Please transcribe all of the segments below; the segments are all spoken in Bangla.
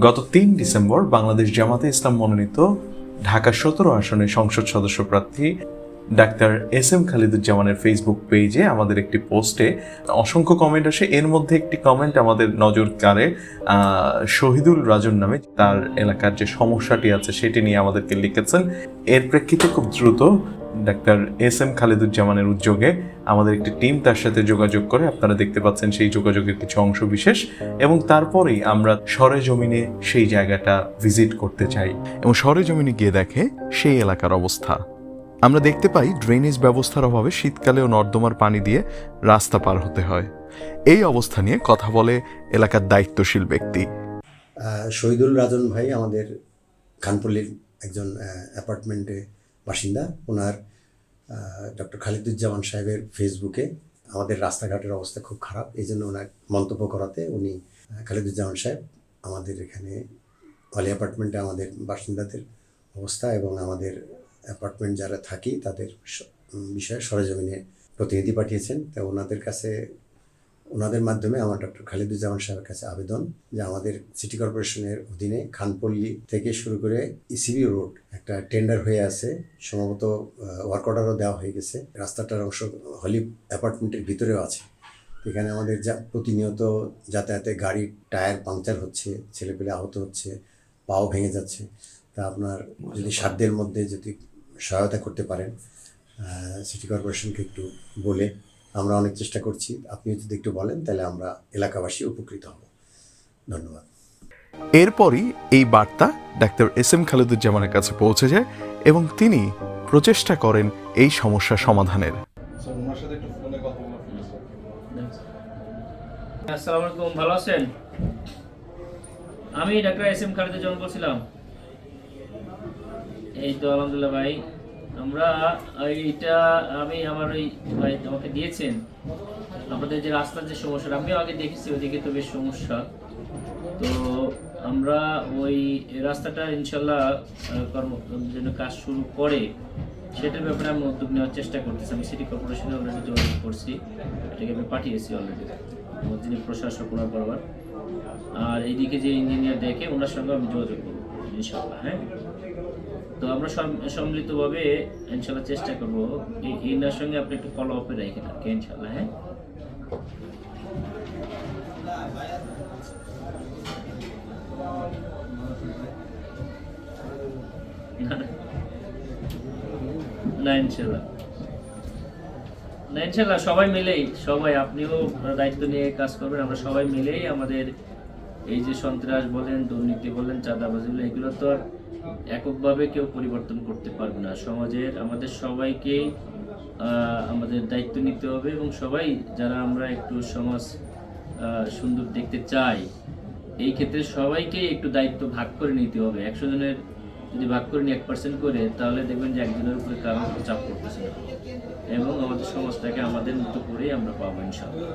গত তিন ডিসেম্বর বাংলাদেশ জামাতে ইসলাম মনোনীত ঢাকা সতেরো আসনে সংসদ সদস্য প্রার্থী ডাক্তার এস এম খালিদুজ্জামানের ফেসবুক পেজে আমাদের একটি পোস্টে অসংখ্য কমেন্ট আসে। এর মধ্যে একটি কমেন্ট আমাদের নজর আহ, শহীদুল রাজন নামে তার এলাকার যে সমস্যাটি আছে সেটি নিয়ে আমাদেরকে লিখেছেন। এর প্রেক্ষিতে খুব দ্রুত ডাক্তার এস এম খালেদুজ্জামানের উদ্যোগে আমাদের একটি টিম তার সাথে যোগাযোগ করে আপনারা দেখতে পাচ্ছেন সেই যোগাযোগের কিছু অংশ বিশেষ এবং তারপরেই আমরা সরে জমিনে সেই জায়গাটা ভিজিট করতে চাই এবং সরে জমিনে গিয়ে দেখে সেই এলাকার অবস্থা। আমরা দেখতে পাই ড্রেনেজ ব্যবস্থার অভাবে শীতকালেও নর্দমার পানি দিয়ে রাস্তা পার হতে হয়। এই অবস্থা নিয়ে কথা বলে এলাকার দায়িত্বশীল ব্যক্তি। শহীদুল রাজন ভাই আমাদের খানপল্লীর একজন অ্যাপার্টমেন্টে বাসিন্দা। ওনার ডক্টর খালিদুজ্জামান সাহেবের ফেসবুকে আমাদের রাস্তাঘাটের অবস্থা খুব খারাপ। এই জন্য ওনার মন্তব্য করাতে উনি খালিদুজ্জামান সাহেব আমাদের এখানে অলি অ্যাপার্টমেন্টে আমাদের বাসিন্দাদের অবস্থা এবং আমাদের অ্যাপার্টমেন্ট যারা থাকি তাদের বিষয়ে সরেজমিনে প্রতিনিধি পাঠিয়েছেন। তা ওনাদের কাছে ওনাদের মাধ্যমে আমার ডক্টর খালিদুজ্জামান সাহেবের কাছে আবেদন যে আমাদের সিটি কর্পোরেশনের অধীনে খানপল্লী থেকে শুরু করে ইসিবি রোড একটা টেন্ডার হয়ে আছে। সম্ভবত ওয়ার্ক অর্ডারও দেওয়া হয়ে গেছে। রাস্তাটার অংশ হলি অ্যাপার্টমেন্টের ভিতরেও আছে। এখানে আমাদের যা প্রতিনিয়ত যাতায়াতে গাড়ির টায়ার পাংচার হচ্ছে ছেলেপেলে আহত হচ্ছে পাও ভেঙে যাচ্ছে। তা আপনার যদি সাধ্যের মধ্যে যদি সহায়তা করতে পারেন সিটি কর্পোরেশনকে একটু বলে আমরা অনেক চেষ্টা করছি। আপনি যদি একটু বলেন তাহলে আমরা এলাকাবাসী উপকৃত হব। ধন্যবাদ। এরপরই এই বার্তা ডাক্তার এস এম খালিদুজ্জামানের কাছে পৌঁছে যায় এবং তিনি প্রচেষ্টা করেন এই সমস্যা সমাধানের। স্যার ওনার সাথে একটু ফোনে কথা বলা প্লিজ আসসালামু আলাইকুম ভালো আছেন? আমি ডাক্তার এস এম খালিদুজ্জামান বলছিলাম। এই তো আলহামদুলিল্লাহ ভাই। আমরা এইটা আমি আমার ওই ভাই আমাকে দিয়েছেন। আমাদের যে রাস্তার যে সমস্যা আমিও আগে দেখেছি ওইদিকে তো বেশ সমস্যা। তো আমরা ওই রাস্তাটা ইনশাল্লাহ কর্ম জন্য কাজ শুরু করে, সেটার ব্যাপারে আমি উদ্যোগ নেওয়ার চেষ্টা করতেছি। আমি সিটি কর্পোরেশনে অলরেডি যোগাযোগ করছি। এটাকে আমি পাঠিয়েছি অলরেডি যিনি প্রশাসক, ওনার বরাবর। আর এইদিকে যে ইঞ্জিনিয়ার দেখে, ওনার সঙ্গে আমি যোগাযোগ করব, ইনশাল্লাহ হ্যাঁ? তো আমরা সম্মিলিতভাবে ইনশাল্লাহ চেষ্টা করব এই এনার সঙ্গে আপনি একটু ফলো আপে রাখেন আর কি ইনশাল্লাহ হ্যাঁ। না ইনশাল্লাহ না ইনশাল্লাহ সবাই মিলেই, সবাই, আপনিও দায়িত্ব নিয়ে কাজ করবেন, আমরা সবাই মিলেই আমাদের এই যে সন্ত্রাস বলেন, দুর্নীতি বলেন, চাঁদাবাজি বলেন, এগুলো তো আর এককভাবে কেউ পরিবর্তন করতে পারবে না। সমাজের আমাদের সবাইকেই আহ, আমাদের দায়িত্ব নিতে হবে এবং সবাই যারা আমরা একটু সমাজ সুন্দর দেখতে চাই এই ক্ষেত্রে সবাইকে একটু দায়িত্ব ভাগ করে নিতে হবে। একশো জনের যদি ভাগ করে নিই এক পার্সেন্ট করে তাহলে দেখবেন যে একজনের উপরে কারোর চাপ পড়তেছে না। এবং আমাদের সমাজটাকে আমাদের মতো করেই আমরা পাবো ইনশাআল্লাহ।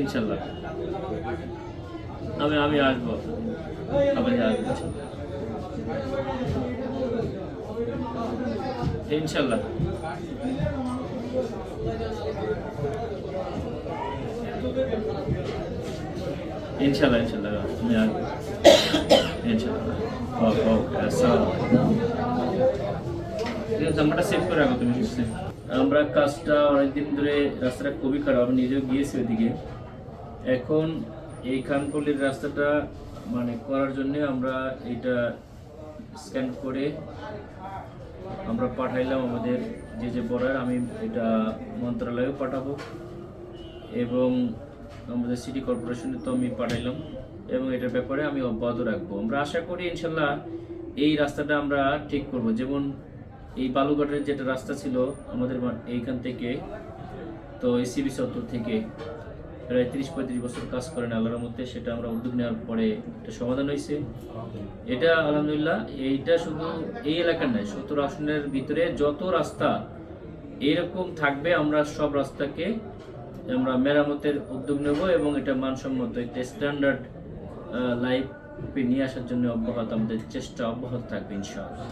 ইনশাল্লাহ আমি আমি আসব। ইনশাল্লাহ। ইনশাল্লাহ ইনশাল্লাহ। আমি আসব। ইনশাল্লাহ। ঠিক আছে, নাম্বারটা সেভ করে রাখো তুমি বুঝতে আমরা কাজটা অনেকদিন ধরে রাস্তাটা খুবই খারাপ নিজেও গিয়েছি ওইদিকে। এখন এই খানপল্লির রাস্তাটা মানে করার জন্য আমরা এটা স্ক্যান করে আমরা পাঠাইলাম আমাদের যে যে বর্ডার, আমি এটা মন্ত্রণালয়েও পাঠাবো। এবং আমাদের সিটি কর্পোরেশনে তো আমি পাঠাইলাম। এবং এটার ব্যাপারে আমি অব্যাহত রাখব। আমরা আশা করি ইনশাল্লাহ এই রাস্তাটা আমরা ঠিক করব। যেমন এই বালুঘাটের যেটা রাস্তা ছিল আমাদের এইখান থেকে, তো এসিবি চত্বর থেকে প্রায় তিরিশ পঁয়ত্রিশ বছর কাজ করেন আল্লাহর মধ্যে সেটা আমরা উদ্যোগ নেওয়ার পরে একটা সমাধান হয়েছে। এটা আলহামদুলিল্লাহ, এইটা শুধু এই এলাকার নয়, সত্তর আসনের ভিতরে যত রাস্তা এরকম থাকবে, আমরা সব রাস্তাকে আমরা মেরামতের উদ্যোগ নেব এবং এটা মানসম্মত একটা স্ট্যান্ডার্ড লাইফ নিয়ে আসার জন্য অব্যাহত, আমাদের চেষ্টা অব্যাহত থাকবে, ইনশাআল্লাহ।